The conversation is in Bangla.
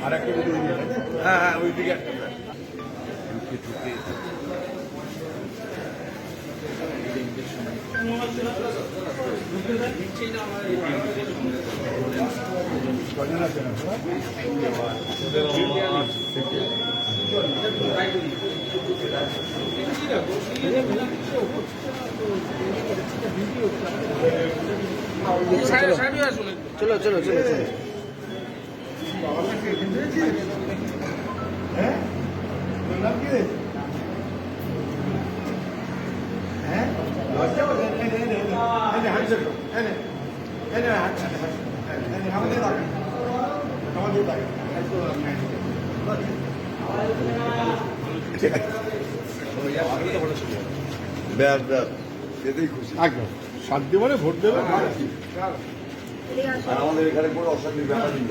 না না, শুধু হ্যাঁ হ্যাঁ ওই দিকে চলো চলো চলো চলো ব্যাস ব্যাস। এতেই খুশি। একদম। শান্তি মানে ভোট দেবে। আমাদের এখানে কোনো অশান্তির ব্যাপার নেই।